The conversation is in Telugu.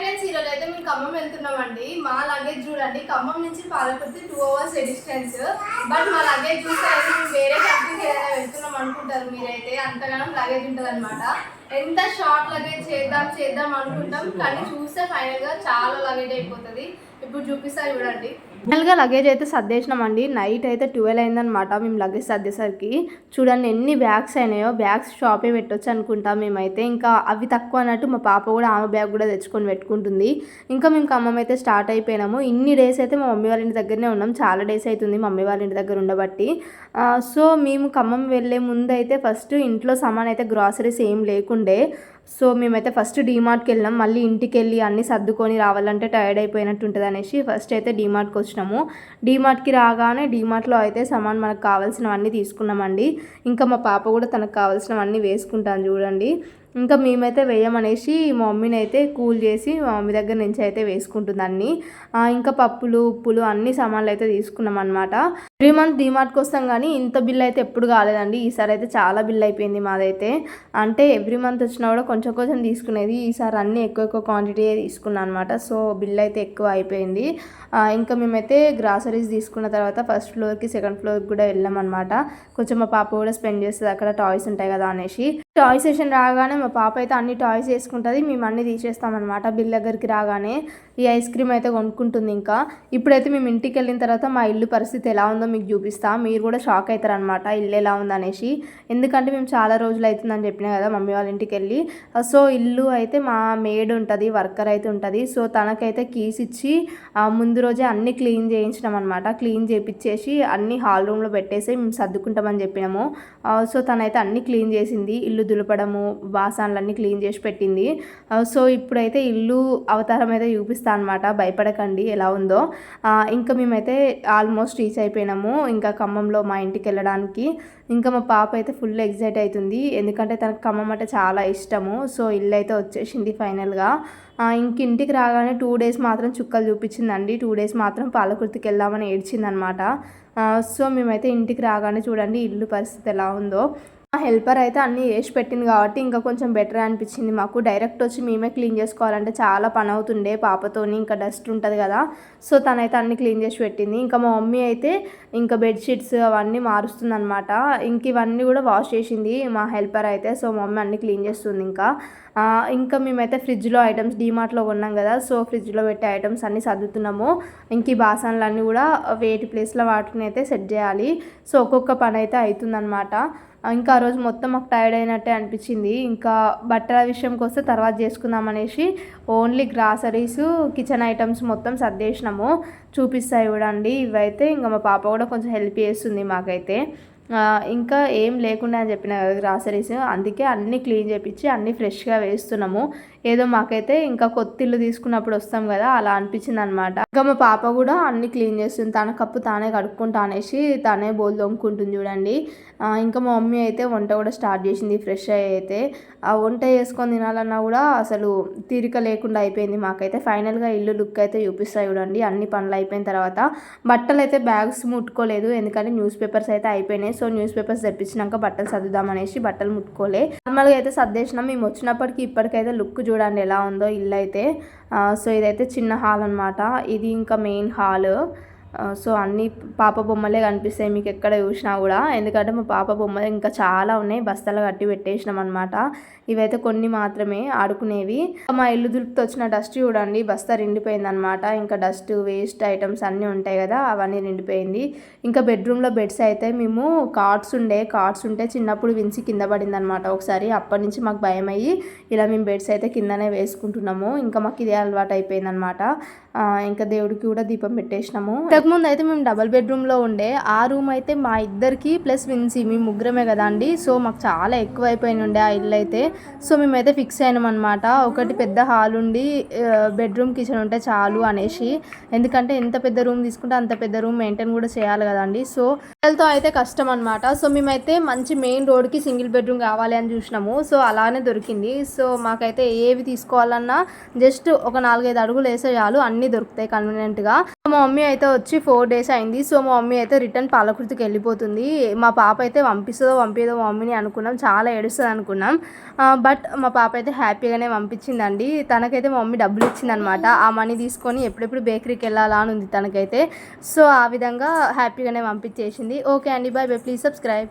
ఫ్రెండ్స్ ఈరోజు అయితే మేము ఖమ్మం వెళ్తున్నామండి. మా లగేజ్ చూడండి ఖమ్మం నుంచి Palakurthi two hours distance but మా లగేజ్ చూస్తే అయితే మేము వేరే కంట్రీకి ఏదైనా వెళ్తున్నాం అనుకుంటారు మీరైతే. అంతగానం లగేజ్ ఉంటుంది అనమాట ఎంత షార్ట్ లగేజ్ చేద్దాం చేద్దాం అనుకుంటాం కానీ చూస్తే ఫైనల్గా చాలా లగేజ్ అయిపోతుంది. ఇప్పుడు చూపిస్తా చూడండి. ఫైనల్గా లగేజ్ అయితే సర్దేసినామండి నైట్ అయితే ట్వెల్వ్ అయిందనమాట మేము లగేజ్ సర్దేసరికి. చూడండి ఎన్ని బ్యాగ్స్ అయినాయో బ్యాగ్స్ షాపే పెట్టొచ్చు అనుకుంటాం మేమైతే. ఇంకా అవి తక్కువ అన్నట్టు మా పాప కూడా ఆమె బ్యాగ్ కూడా తెచ్చుకొని పెట్టుకుంటుంది. ఇంకా మేము ఖమ్మం అయితే స్టార్ట్ అయిపోయినాము. ఇన్ని డేస్ అయితే మా మమ్మీ వాళ్ళ ఇంటి దగ్గరనే ఉన్నాం. చాలా డేస్ అవుతుంది మమ్మీ వాళ్ళ ఇంటి దగ్గర ఉండబట్టి. సో మేము ఖమ్మం వెళ్ళే ముందు అయితే ఫస్ట్ ఇంట్లో సామాన్ అయితే గ్రాసరీస్ ఏం లేకుండా సో మేమైతే ఫస్ట్ డీమార్ట్కి వెళ్ళాం మళ్ళీ ఇంటికి వెళ్ళి అన్నీ సర్దుకొని రావాలంటే టైర్డ్ అయిపోయినట్టు ఉంటుంది అనేసి ఫస్ట్ అయితే డీమార్ట్కి వచ్చినాము డీమార్ట్కి రాగానే డీమార్ట్లో అయితే సామాన్ మనకు కావాల్సినవన్నీ తీసుకున్నామండి. ఇంకా మా పాప కూడా తనకు కావాల్సినవన్నీ వేసుకుంటాను చూడండి. ఇంకా మేమైతే వేయమనేసి మా మమ్మీని అయితే కూల్ చేసి మా మమ్మీ దగ్గర నుంచి అయితే వేసుకుంటుంది అన్నీ. ఇంకా పప్పులు ఉప్పులు అన్ని సామాన్లు అయితే తీసుకున్నాం అనమాట ఎవ్రీ మంత్ డిమార్ట్కి వస్తాం కానీ ఇంత బిల్ అయితే ఎప్పుడు కాలేదండి. ఈసారి అయితే చాలా బిల్ అయిపోయింది మాదైతే. అంటే ఎవ్రీ మంత్ వచ్చినా కూడా కొంచెం కొంచెం తీసుకునేది. ఈసారి అన్నీ ఎక్కువ ఎక్కువ క్వాంటిటీ తీసుకున్నాను అనమాట సో బిల్ అయితే ఎక్కువ అయిపోయింది. ఇంకా మేమైతే గ్రాసరీస్ తీసుకున్న తర్వాత ఫస్ట్ ఫ్లోర్కి సెకండ్ ఫ్లోర్కి కూడా వెళ్ళామన్నమాట కొంచెం మా పాప కూడా స్పెండ్ చేస్తుంది. అక్కడ టాయ్స్ ఉంటాయి కదా అనేసి. టాయ్ సెషన్ రాగానే మా పాప అయితే అన్ని టాయ్స్ వేసుకుంటుంది. మేము అన్నీ తీసేస్తామన్నమాట బిల్ దగ్గరికి రాగానే. ఈ ఐస్ క్రీమ్ అయితే కొనుక్కుంటుంది ఇంకా. ఇప్పుడైతే మేము ఇంటికి వెళ్ళిన తర్వాత మా ఇల్లు పరిస్థితి ఎలా ఉందో మీకు చూపిస్తా. మీరు కూడా షాక్ అవుతారనమాట ఇల్లు ఎలా ఉందనేసి. ఎందుకంటే మేము చాలా రోజులు అవుతుందని చెప్పినా కదా మమ్మీ వాళ్ళ ఇంటికి వెళ్ళి. సో ఇల్లు అయితే మా మేడ్ ఉంటుంది వర్కర్ అయితే ఉంటుంది. సో తనకైతే కీస్ ఇచ్చి ముందు రోజే అన్ని క్లీన్ చేయించినాం అనమాట క్లీన్ చేయించేసి అన్ని హాల్ రూమ్లో పెట్టేసి మేము సర్దుకుంటామని చెప్పినాము. సో తనైతే అన్ని క్లీన్ చేసింది. ఇల్లు దులపడము బాసాన్లన్నీ క్లీన్ చేసి పెట్టింది. సో ఇప్పుడైతే ఇల్లు అవతారం అయితే చూపిస్తా అనమాట భయపడకండి ఎలా ఉందో. ఇంకా మేమైతే ఆల్మోస్ట్ రీచ్ అయిపోయినాము. ఇంకా ఖమ్మంలో మా ఇంటికి వెళ్ళడానికి. ఇంకా మా పాప అయితే ఫుల్ ఎగ్జైట్ అవుతుంది. ఎందుకంటే తనకు ఖమ్మం అంటే చాలా ఇష్టము. సో ఇల్లు అయితే వచ్చేసింది ఫైనల్గా. ఇంక ఇంటికి రాగానే టూ డేస్ మాత్రం చుక్కలు చూపించిందండి. టూ డేస్ మాత్రం పాలకుర్తికి వెళ్దామని ఏడ్చిందనమాట సో మేమైతే ఇంటికి రాగానే చూడండి ఇల్లు పరిస్థితి ఎలా ఉందో. మా హెల్పర్ అయితే అన్నీ వేసి పెట్టింది కాబట్టి ఇంకా కొంచెం బెటర్ అనిపించింది. మాకు డైరెక్ట్ వచ్చి మేమే క్లీన్ చేసుకోవాలంటే చాలా పని అవుతుండే పాపతోని ఇంకా డస్ట్ ఉంటుంది కదా. సో తనైతే అన్ని క్లీన్ చేసి పెట్టింది. ఇంకా మా మమ్మీ అయితే ఇంకా బెడ్షీట్స్ అవన్నీ మారుస్తుంది అనమాట ఇంక ఇవన్నీ కూడా వాష్ చేసింది మా హెల్పర్ అయితే. సో మా మమ్మీ అన్ని క్లీన్ చేస్తుంది ఇంకా. ఇంకా మేమైతే ఫ్రిడ్జ్లో ఐటమ్స్ డీమార్ట్లో కొన్నాం కదా. సో ఫ్రిడ్జ్లో పెట్టే ఐటమ్స్ అన్నీ సర్దుతున్నాము. ఇంక ఈ బాసనలు అన్నీ కూడా వేటి ప్లేస్లో వాటిని అయితే సెట్ చేయాలి. సో ఒక్కొక్క పని అయితే అవుతుందన్నమాట ఇంకా ఆ రోజు మొత్తం మాకు టైర్డ్ అయినట్టే అనిపించింది. ఇంకా బట్టల విషయంకి వస్తే తర్వాత చేసుకుందాం అనేసి ఓన్లీ గ్రాసరీస్ కిచెన్ ఐటమ్స్ మొత్తం సర్దేసినాము. చూపిస్తాయి చూడండి. ఇవైతే ఇంకా మా పాప కూడా కొంచెం హెల్ప్ చేస్తుంది మాకైతే. ఇంకా ఏం లేకుండా అని చెప్పిన కదా గ్రాసరీస్ అందుకే అన్నీ క్లీన్ చేపించి అన్నీ ఫ్రెష్గా వేస్తున్నాము. ఏదో మాకైతే ఇంకా కొత్త ఇల్లు తీసుకున్నప్పుడు వస్తాం కదా అలా అనిపించింది అనమాట ఇంకా మా పాప కూడా అన్ని క్లీన్ చేస్తుంది. తన కప్పు తానే కడుక్కుంటా అనేసి తానే బోల్ తోముకుంటుంది చూడండి. ఇంకా మా మమ్మీ అయితే వంట కూడా స్టార్ట్ చేసింది ఫ్రెష్ అయ్యి అయితే. ఆ వంట చేసుకొని తినాలన్నా కూడా అసలు తీరిక లేకుండా అయిపోయింది మాకైతే. ఫైనల్గా ఇల్లు లుక్ అయితే చూపిస్తాయి చూడండి. అన్ని పనులు అయిపోయిన తర్వాత బట్టలు అయితే బ్యాగ్స్ ముట్టుకోలేదు ఎందుకంటే న్యూస్ పేపర్స్ అయితే అయిపోయినాయి. సో న్యూస్ పేపర్స్ తెప్పించినాక బట్టలు సర్దుదామనేసి బట్టలు ముట్టుకోలే. నార్మల్గా అయితే సర్దేసినాం. మేము వచ్చినప్పటికీ ఇప్పటికైతే లుక్ చూడండి ఎలా ఉందో ఇల్లు అయితే. సో ఇదైతే చిన్న హాల్ అనమాట ఇది ఇంకా మెయిన్ హాల్. సో అన్ని పాప బొమ్మలే కనిపిస్తాయి మీకు ఎక్కడ చూసినా కూడా. ఎందుకంటే మా పాప బొమ్మలు ఇంకా చాలా ఉన్నాయి. బస్తాలు కట్టి పెట్టేసినాం అనమాట ఇవైతే కొన్ని మాత్రమే ఆడుకునేవి. మా ఇల్లు దులుపుతో వచ్చిన డస్ట్ చూడండి. బస్తా నిండిపోయింది అనమాట ఇంకా డస్ట్ వేస్ట్ ఐటమ్స్ అన్నీ ఉంటాయి కదా అవన్నీ నిండిపోయింది. ఇంకా బెడ్రూమ్లో బెడ్స్ అయితే మేము కార్డ్స్ ఉండే కార్డ్స్ ఉంటే చిన్నప్పుడు వించి కింద పడింది అనమాట ఒకసారి అప్పటి నుంచి మాకు భయం అయ్యి ఇలా మేము బెడ్స్ అయితే కిందనే వేసుకుంటున్నాము. ఇంకా మాకు ఇదే అలవాటు అయిపోయింది అనమాట ఇంకా దేవుడికి కూడా దీపం పెట్టేసినాము. ఇంతకుముందు అయితే మేము డబల్ బెడ్రూమ్లో ఉండే ఆ రూమ్ అయితే మా ఇద్దరికి ప్లస్ విన్సీ మేము ముగ్గురమే కదా అండి. సో మాకు చాలా ఎక్కువ అయిపోయిన ఉండే ఆ ఇల్లు అయితే. సో మేమైతే ఫిక్స్ అయినాం అనమాట ఒకటి పెద్ద హాల్ ఉండి బెడ్రూమ్ కిచెన్ ఉంటే చాలు అనేసి. ఎందుకంటే ఎంత పెద్ద రూమ్ తీసుకుంటే అంత పెద్ద రూమ్ మెయింటైన్ కూడా చేయాలి కదండి సో పిల్లలతో అయితే కష్టం అనమాట సో మేమైతే మంచి మెయిన్ రోడ్కి సింగిల్ బెడ్రూమ్ కావాలి అని చూసినాము. సో అలానే దొరికింది. సో మాకైతే ఏవి తీసుకోవాలన్నా జస్ట్ ఒక నాలుగైదు అడుగులు వేసే చాలు. అన్ని అన్నీ దొరుకుతాయి కన్వీనియంట్గా మా మమ్మీ అయితే వచ్చి ఫోర్ డేస్ అయింది. సో మా మమ్మీ అయితే రిటర్న్ పాలకుర్తికి వెళ్ళిపోతుంది. మా పాప అయితే పంపిస్తుందో పంపేదో మా మమ్మీని అనుకున్నాం. చాలా ఏడుస్తుంది అనుకున్నాం. బట్ మా పాప అయితే హ్యాపీగానే పంపించిందండి. తనకైతే మా మమ్మీ డబ్బులు ఇచ్చిందనమాట ఆ మనీ తీసుకొని ఎప్పుడెప్పుడు బేకరీకి వెళ్ళాలా అని ఉంది తనకైతే. సో ఆ విధంగా హ్యాపీగానే పంపించేసింది. ఓకే అండి బాయ్ బాయ్ ప్లీజ్ సబ్స్క్రైబ్